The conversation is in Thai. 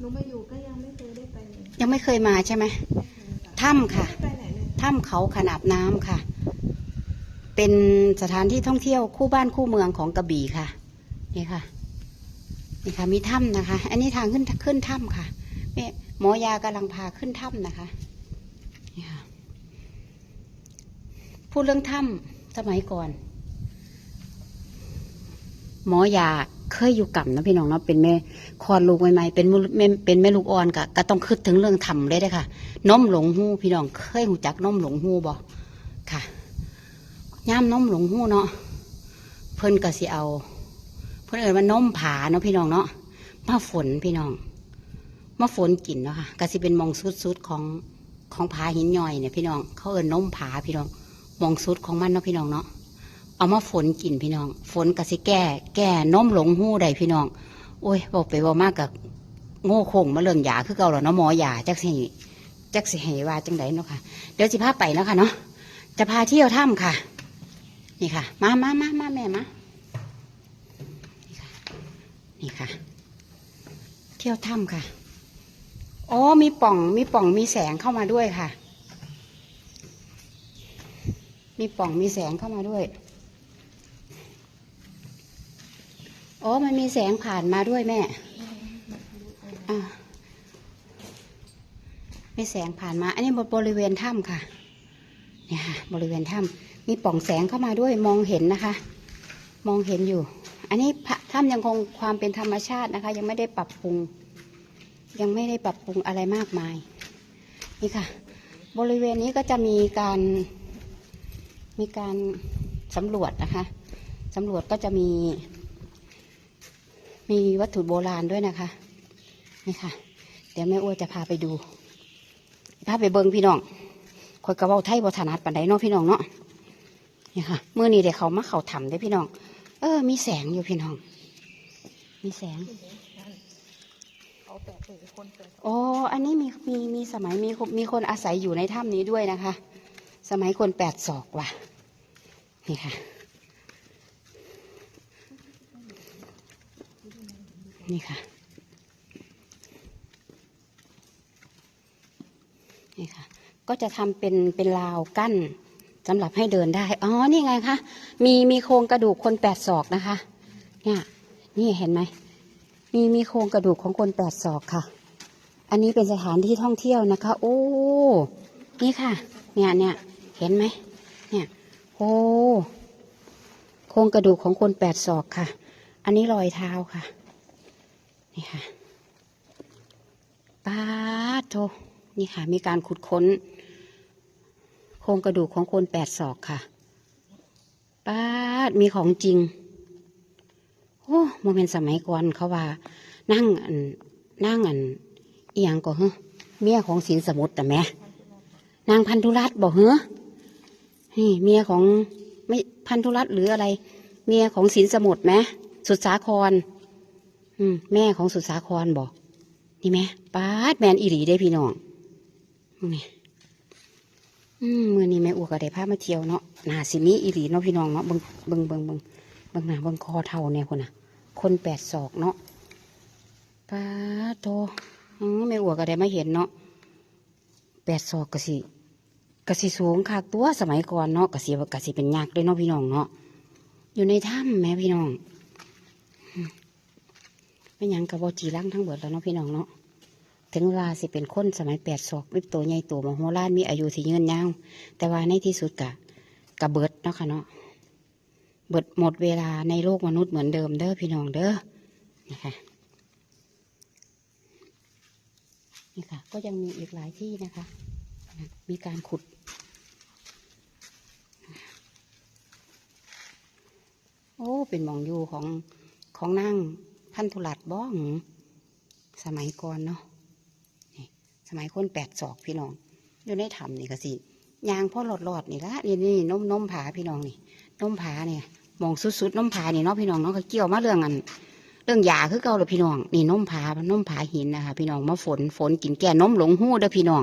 หนูมาอยู่ก็ยังไม่เคยได้ไปยยังไม่เคยมาใช่ไหมถ้ำค่ะ ไม่ไปไหนเลยถ้ำเขาขนาบน้ำค่ะ เป็นสถานที่ท่องเที่ยวคู่บ้านคู่เมืองของกระบี่ค่ะ นี่ค่ะ นี่ค่ะ มีถ้ำนะคะ อันนี้ทางขึ้นขึ้นถ้ำค่ะแม่หมอยากำลังพาขึ้นถ้ำนะคะ นี่ค่ะ พูดเรื่องถ้ำสมัยก่อน หมอยา เคยอยู่กับนะพี่น้องเนาะเป็นแม่คลอดลูกใหม่ๆเป็นแม่เป็นแม่ลูกอ่อนก็ก็ต้องคิดถึงเรื่องทำเลยด้ค่ะน้มหลงหูพี่น้องเคยหูจักน้มหลงหูบ่ค่ะย่ามนมหลงหูเนาะเพิ่นก็สิเอา เพิ่นเอ่ยว่าน้มผาเนาะพี่น้องเนาะมาฝนพี่น้องมาฝนกินเนาะค่ะก็สิเป็นมองสุดๆของของผาหินย่อยเนี่ยพี่น้องเขาเอ่ยน้มผาพี่น้องมองสุดของมันเนาะพี่น้องเนาะ เอามาฝนกินพี่น้อง ฝนก็สิแก้แก้นมหลงหู้ได้พี่น้อง โอ้ยบอกไปบอกมากกับโง่คงมาเรื่องยาคือเก่าแล้วเนาะหมอยาจักสิจักสิให้ว่าจังไดเนาะค่ะ เดี๋ยวสิพาไปเนาะค่ะเนาะจะพาเที่ยวถ้ำค่ะ นี่ค่ะ มามามามาแม่มานี่ค่ะ เที่ยวถ้ำค่ะโอ๋อมีป่อง มีป่อง มีแสงเข้ามาด้วยค่ะ มีป่อง มีแสงเข้ามาด้วย อ๋อ มันมีแสงผ่านมาด้วยแม่อ่ามีแสงผ่านมา อันนี้บริเวณถ้ำค่ะ เนี่ยค่ะ บริเวณถ้ำมีป่องแสงเข้ามาด้วยมองเห็นนะคะ มองเห็นอยู่ อันนี้ถ้ำยังคงความเป็นธรรมชาตินะคะ ยังไม่ได้ปรับปรุง ยังไม่ได้ปรับปรุงอะไรมากมาย นี่ค่ะ บริเวณนี้ก็จะมีการมีการสำรวจนะคะสำรวจก็จะมี มีวัตถุโบราณด้วยนะคะ นี่ค่ะ เดี๋ยวแม่อ้วนจะพาไปดู พาไปเบิงพี่น้องคอยกระเว้าไทยบ่ถนัดปันไดเนาะพี่น้องเนาะ นี่ค่ะเมื่อนี้เดี๋ยวเขามาเขาทำได้อพี่น้อง เออ มีแสงอยู่พี่น้อง มีแสงเขาแปดเลยคนแปดอ๋ออันนี้มีมีมีสมัยมีคนมีคนอาศัยอยู่ในถ้ำนี้ด้วยนะคะ สมัยคนแปดศอกว่ะ นี่ค่ะ นี่ค่ะ นี่ค่ะ ก็จะทำเป็นเป็นราวกั้นสำหรับให้เดินได้ อ๋อ นี่ไงคะ มีมีโครงกระดูกคนแปดศอกนะคะ เนี่ย นี่เห็นไหม มีมีโครงกระดูกของคนแปดศอกค่ะ อันนี้เป็นสถานที่ท่องเที่ยวนะคะ โอ้ นี่ค่ะ เนี่ยเนี่ยเห็นไหม เนี่ย โอ้ โครงกระดูกของคนแปดศอกค่ะ อันนี้รอยเท้าค่ะ นี่ค่ะปาดโทนี่ค่ะ มีการขุดค้น โครงกระดูกของคนแปดศอกค่ะป้าดมีของจริง โอ้โมเมนต์สมัยก่อนเขาว่า นั่งอันนั่งอันเอียงก็เฮ้เมียของศิลสมุทรแต่แม่นางพันธุรัตน์บอกเฮ้นี่เมียของไม่พันธุรัตน์หรืออะไร เมียของศิลสมุทรไหมสุดสาคร อืมแม่ของสุดสาครบอกนี่ไหมป้าดแมนอีหลีได้พี่น้องนี่อืมมือนี้แม่อัวก็ได้พามาเที่ยวเนาะนาสิมีอีหลีเนาะพี่น้องเนาะเบิงเบิงเบิงเบิงเบิงหนาเบิงคอเท่าเนี่ยคนน่ะ คนแปดศอกเนาะป้าโตอืมแม่อัวก็ได้มาเห็นเนาะแปดศอกกะสิกะสิสูงคากตัวสมัยก่อนเนาะกะสิกะสิเป็นยักษ์เลยเนาะพี่น้องเนาะอยู่ในถ้ำแม่พี่น้อง ไม่ยังกับบจีรังทั้งเบิดแล้วเนาะพี่น้องเนาะถึงเวลาสิเป็นคนสมัยแปดศอกวิบตัวใหญ่ตัวมโหฬารมีอายุที่ยืนยาวแต่ว่าในที่สุดกะกะเบิดเนาะค่ะเนาะเบิดหมดเวลาในโลกมนุษย์เหมือนเดิมเด้อพี่น้องเด้อนี่ค่ะนี่ค่ะ ก็ยังมีอีกหลายที่นะคะ มีการขุดโอ้ เป็นมองอยู่ของของนั่ง พันธุรัตน์บ้องสมัยก่อนเนาะนี่สมัยคนแปดศอกพี่น้อง อยู่ในถ้ำนี่ก็สิยางพ่อหลอดหลอดนี่ละนี่นี่นมนมผาพี่น้องนี่นมผาเนี่ยมองสุดๆนมผานี่เนาะพี่น้องเนาะก็เกี่ยวมาเรื่องอันเรื่องยาคือเก่าเลยพี่น้องนี่นมผานมผาหินนะคะพี่น้องมาฝนฝนกินแก่นมหลงหู้เด้อพี่น้อง